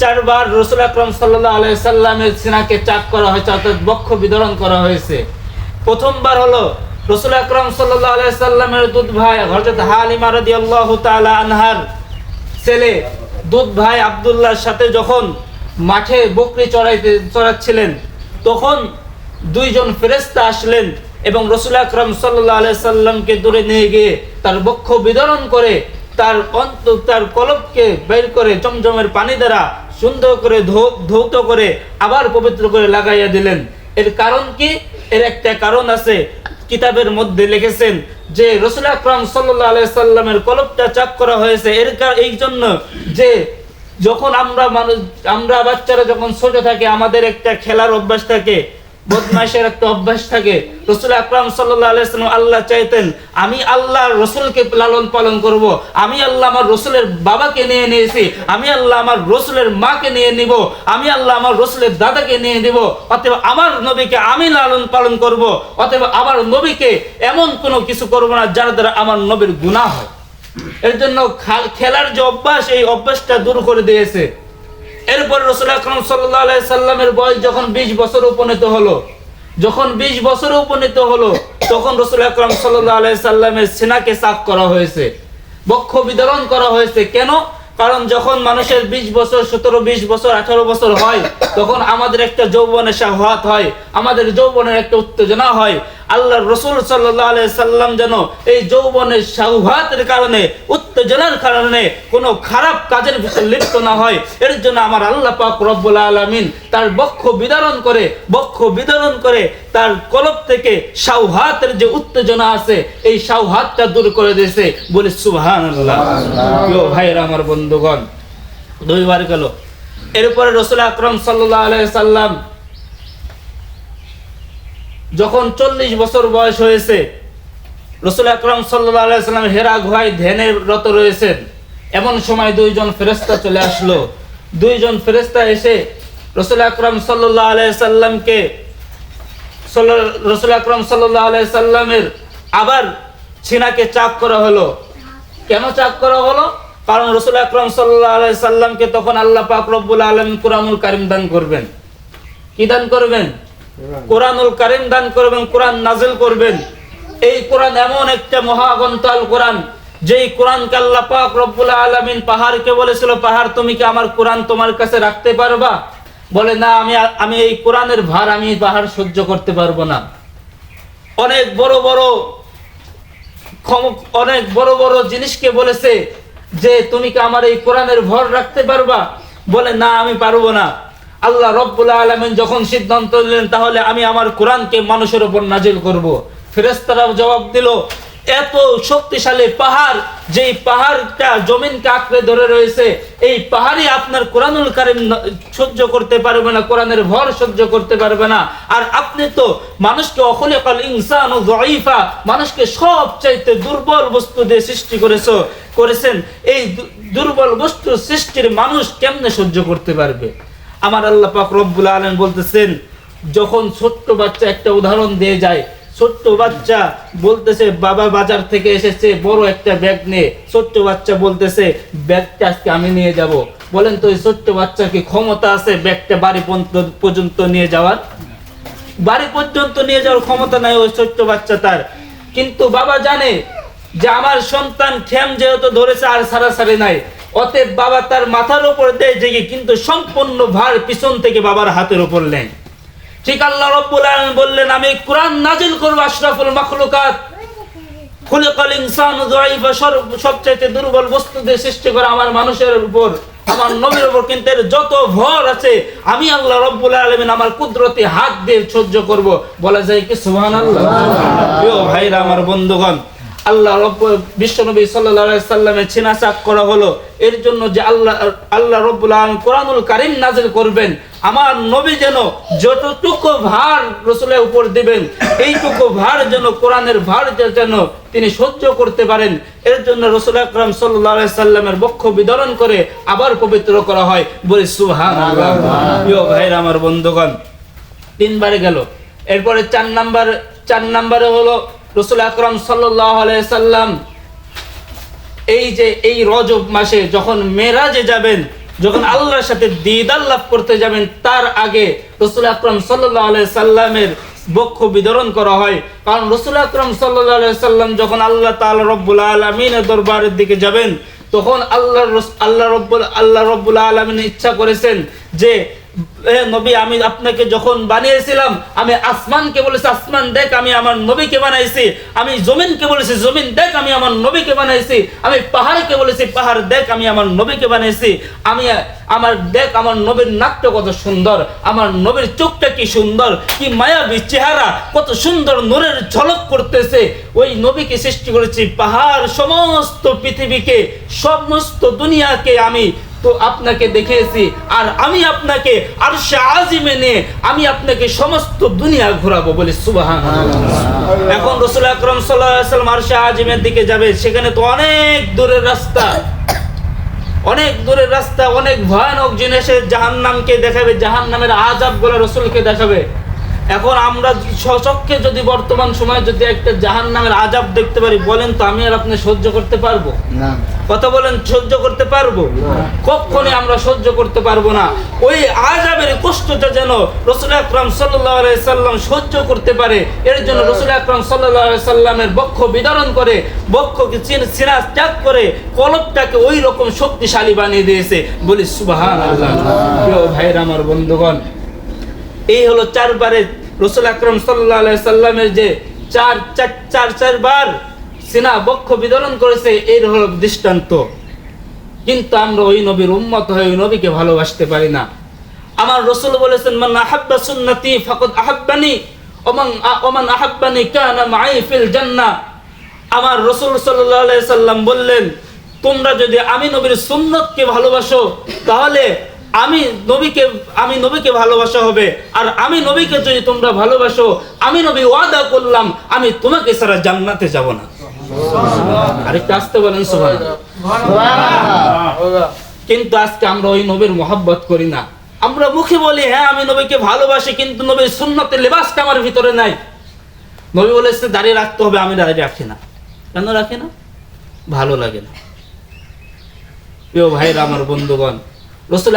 চারবার রসুল আকরম সাল্লাহ আলাইসাল্লামের সিনাকে চাক করা হয়েছে, অর্থাৎ বক্ষ বিতরণ করা হয়েছে। প্রথমবার হলো রসুল আকরম সাল্লাহ আলাইসাল্লামের দুধ ভাই হজরত হালিমা রদি আল্লাহ আনহার ছেলে, দুধ ভাই আবদুল্লাহর সাথে যখন মাঠে বকরি চড়াইতে, চড়াচ্ছিলেন, তখন দুইজন ফেরেস্তা আসলেন এবং রসুল আকরম সাল্লাহ আলাইসাল্লামকে দূরে নিয়ে গিয়ে তার বক্ষ বিতরণ করে তার অন্ত, তার কলবকে বের করে জমজমের পানি দ্বারা সুন্দর করে ধৌত করে আবার পবিত্র করে লাগাইয়া দিলেন। এর কারণ কি? এর একটা কারণ আছে। কিতাবের মধ্যে লিখেছেন যে রসুল আকরাম সাল্লাহ আলাইসাল্লামের কলবটা চাক করা হয়েছে। এর এই জন্য যে যখন আমরা মানুষ আমরা বাচ্চারা যখন ছোট থাকে, আমাদের একটা খেলার অভ্যাস থাকে। বদমাইশের একটা অভ্যাস থাকে রসুল আকরাম আলাইসাল্লাম আল্লাহ চাইতেন, আমি আল্লাহ রসুলকে লালন পালন করব। আমি আল্লাহ আমার রসুলের বাবাকে নিয়ে নিয়েছি, আমি আল্লাহ আমার রসুলের মাকে নিয়ে নিব, আমি আল্লাহ আমার রসুলের দাদাকে নিয়ে নিব, অতএব আমার নবীকে আমি লালন পালন করব। অতএব আমার নবীকে এমন কোনো কিছু করব না যার দ্বারা আমার নবীর গুনাহ হয় এর জন্য খেলার যে অভ্যাস, এই অভ্যাসটা দূর করে দিয়েছে এরপর রসুল আকরম সাল্লাহ সাল্লামের বয়স যখন বিশ বছর উপনীত হলো, যখন বিশ বছর উপনীত হলো, তখন রসুল আকরম সাল্লাহ সাল্লামের সেনাকে সাফ করা হয়েছে, বক্ষ বিতরণ করা হয়েছে। কেন? কারণ যখন মানুষের বিশ বছর, সতেরো, বিশ বছর, আঠারো বছর হয়, তখন আমাদের একটা যৌবনের সাহাত হয়, আমাদের যৌবনের একটা উত্তেজনা হয় আল্লাহ রসুল সাল্লাহ সাল্লাম যেন এই যৌবনের সাহুহাতের কারণে উত্তেজনার কারণে কোনো খারাপ কাজের ভিতর লিপ্ত না হয়। এর জন্য আমার আল্লাহ পাক রব্বুল আলমিন তার বক্ষ বিতরণ করে বক্ষ বিতরণ করে তার কলব থেকে সাউহাতের যে উত্তেজনা আছে এই সাউহাতটা দূর করে দিয়েছে। বলে সুবহান আল্লাহ ভাইয়ের আমার বন্ধুগণ দুইবার গেল। এরপরে রসুল আকরম সাল্লাহ আলাইসাল্লাম যখন চল্লিশ বছর বয়স হয়েছে, রসুল আকরম সাল্লাম হেরা গুহায় ধ্যানে রত রয়েছেন। এমন সময় দুইজন ফেরেস্তা চলে আসলো। দুইজন ফেরেস্তা এসে রসুল আকরম সাল্লাহ আলাইসাল্লামকে রসুল আকরম সাল্লাহ আলাইসাল্লামের আবার ছিনাকে চাপ করা হলো। কেন চাপ করা হলো? কারণ রসুল আকরম সাল্লাহ আলাইসাল্লামকে তখন আল্লাহ পাক রব্বুল আলম কুরামুল কারিম দান করবেন। কি দান করবেন? কোরআনুল কারিম দান করবেন, কোরআন নাজিল করবেন। এই কোরআন এমন একটা মহাগন্তাল কোরআন, যেই কোরআনকে আল্লাহ পাক রব্বুল আলামিন পাহাড়কে বলেছিল, পাহাড় তুমি কি আমার কোরআন তোমার কাছে রাখতে পারবা? বলে, না, আমি আমি এই কোরআনের ভার আমি পাহাড় সহ্য করতে পারব না। অনেক বড় বড় অনেক বড় বড় জিনিসকে বলেছে, যে তুমি কি আমার এই কোরআনের ভর রাখতে পারবা? বলে, না, আমি পারব না। আল্লাহ রব্বুল আলমেন যখন সিদ্ধান্ত নিলেন, তাহলে আমি আমার কোরআনকে মানুষের উপর নাজিল করব। ফেরেস্তারাও জবাব দিল, এত শক্তিশালী পাহাড়, যেই পাহাড়টা জমিনকে আঁকড়ে ধরে রয়েছে, এই পাহাড়ই আপনার কোরআনুল কারিম সহ্য করতে পারবে না, কোরআনের ভর সহ্য করতে পারবে না। আর আপনি তো মানুষকে অখলিকাল ইনসান ও জয়ীফা মানুষকে সব চাইতে দুর্বল বস্তু দিয়ে সৃষ্টি করেছ, করেছেন। এই দুর্বল বস্তু সৃষ্টির মানুষ কেমনে সহ্য করতে পারবে? আমার আল্লাহ পাক রব্বুল আলম বলতেছেন, যখন ছোট্ট বাচ্চা একটা উদাহরণ দিয়ে যায়, ছোট্ট বাচ্চা বলতেছে, বাবা বাজার থেকে এসেছে, বড় একটা ব্যাগ নিয়ে ছোট্ট বাচ্চা বলতেছে, ব্যাগটা আজকে আমি নিয়ে যাব। বলেন তো ওই ছোট্ট বাচ্চার কি ক্ষমতা আছে ব্যাগটা বাড়ি পর্যন্ত- নিয়ে যাওয়ার? বাড়ি পর্যন্ত নিয়ে যাওয়ার ক্ষমতা নাই ওই ছোট্ট বাচ্চা তার। কিন্তু বাবা জানে যে আমার সন্তান ঠ্যাম যেহেতু ধরেছে, আর সারাসারি নাই। অতএব বাবা তার মাথার উপর দেয় জেগে কিন্তু সম্পূর্ণ ভার পিছন থেকে বাবার হাতের উপর নেয়। ঠিক আল্লাহ রব্বুল আলামিন বললেন, আমি কোরআন নাজিল করব আশরাফুল মাখলুকাত। ইনসানু সর্ব দুর্বল সৃষ্টি করা আমার মানুষের উপর, আমার নবীর উপর, কিন্তু এর যত ভর আছে, আমি আল্লাহ রব্বুল আলামিন আমার কুদরতি হাত দিয়ে সহ্য করব। বলা যায় কি, সুবহানাল্লাহ? প্রিয় ভাইরা, আমার বন্ধুগণ আল্লাহ রব্ব বিশ্বনবী আলাইহি সাল্লামের ছিনা চাক করা হলো। এর জন্য যে আল্লাহ আল্লাহ রব্বুল আলামিন কোরআনুল কারীম নাজিল করবেন, আমার নবী যেন যতটুকু ভার রসুলের উপর দিবেন, এইটুকু ভার যেন কোরআনের ভার যেন তিনি সহ্য করতে পারেন, এর জন্য রসুল আকরাম সাল্লাহ সাল্লামের বক্ষ বিতরণ করে আবার পবিত্র করা হয়। বলে সুহান ভাইরা, আমার বন্ধুগণ, তিনবারে গেল। এরপরে চার নাম্বার, চার নাম্বারে হলো রসুল আকরাম সাল্লাম এই যে এই রজব মাসে যখন মেরাজে যাবেন, যখন আল্লাহর সাথে দিদার লাভ করতে যাবেন, তার আগে রসুল আকরম সাল্লামের বক্ষ বিতরণ করা হয়। কারণ রসুল আকরম সাল্লাম যখন আল্লাহ তাআলা রব্বুল আলমিনের দরবারের দিকে যাবেন, তখন আল্লাহ আল্লাহ রব্বুল আল্লাহ রব্বুল আলমিন ইচ্ছা করেছেন যে নবী, আমি আপনাকে যখন বানিয়েছিলাম, আমি আসমানকে বলেছি, আসমান দেখ, আমি আমার নবীকে বানাইছি। আমি জমিনকে বলেছি, জমিন দেখ, আমি আমার নবীকে বানাইছি। আমি পাহাড়কে বলেছি, পাহাড় দেখ, আমি আমার নবীকে বানাইছি। আমি, আমার দেখ, আমার নবীর নাকটা কত সুন্দর, আমার নবীর চোখটা কি সুন্দর, কি মায়াবী চেহারা, কত সুন্দর নূরের ঝলক করতেছে। ওই নবীকে সৃষ্টি করেছি পাহাড়, সমস্ত পৃথিবীকে, সমস্ত দুনিয়াকে আমি তো আপনাকে দেখিয়েছি আর আমি আপনাকে আর আজিমে নিয়ে আমি আপনাকে সমস্ত দুনিয়া ঘোরাবো বলে সুবাহান এখন রসুল আকরম সাল্লাম আর আজিমের দিকে যাবে, সেখানে তো অনেক দূরের রাস্তা। অনেক দূরের রাস্তা, অনেক ভয়ানক জিনিসের জাহান্নামকে দেখাবে, জাহান্নামের আজাবগুলো রসুলকে দেখাবে। এখন আমরা সচক্ষে যদি বর্তমান সময়ে যদি একটা জাহান্নামের আজাব দেখতে পারি, বলেন তো আমি আর আপনি সহ্য করতে পারব? না। কথা বলেন সহ্য করতে পারব? কখনই আমরা সহ্য করতে পারব না। ওই আজাবের কষ্টটা যেন রসুল আকরাম সাল্লাহ সাল্লাম সহ্য করতে পারে এর জন্য রসুল আকরাম সাল্লাহ সাল্লামের বক্ষ বিতরণ করে বক্ষকে চিন- সিনাজ ত্যাগ করে কলবটাকে ওই রকম শক্তিশালী বানিয়ে দিয়েছে। বলি সুবাহান আল্লাহ প্রিয় ভাইরা আমার বন্ধুগণ এই হলো চারবারে রসুল আকরম সাল্লাহ সাল্লামের যে চার চার চার চারবার সিনা বক্ষ বিতরণ করেছে এর হলো দৃষ্টান্ত। কিন্তু আমরা ওই নবীর উম্মত হয়ে ওই নবীকে ভালোবাসতে পারি না। আমার রসুল বলেছেন, মান আহাব্বা সুন্নতি ফাকাদ আহাব্বানি ওমান ওমান আহাব্বানি কানা মাই ফিল জান্নাহ। আমার রসুল আলাইহি সাল্লাম বললেন, তোমরা যদি আমি নবীর সুন্নতকে ভালোবাসো, তাহলে আমি নবীকে আমি নবীকে ভালোবাসা হবে। আর আমি নবীকে যদি তোমরা ভালোবাসো, আমি নবী ওয়াদা করলাম, আমি তোমাকে ছাড়া জান্নাতে যাব না। আরেকটু আসতে বলেন কিন্তু আজকে আমরা ওই নবীর মোহাব্বত করি না। আমরা মুখে বলি হ্যাঁ আমি নবীকে ভালোবাসি, কিন্তু নবীর লেবাসটা আমার ভিতরে নাই? নবী বলেছে, দাঁড়িয়ে রাখতে হবে, আমি দাঁড়িয়ে রাখি না। কেন রাখি না? ভালো লাগে না। প্রিয় ভাইরা আমার বন্ধুগণ, রসুল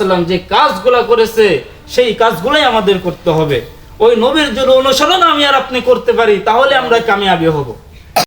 সাল্লাম যে কাজগুলা করেছে, সেই কাজগুলাই আমাদের করতে হবে। ওই নবীর যদি অনুসরণ আমি আর আপনি করতে পারি, তাহলে আমরা কামিয়াবি হব।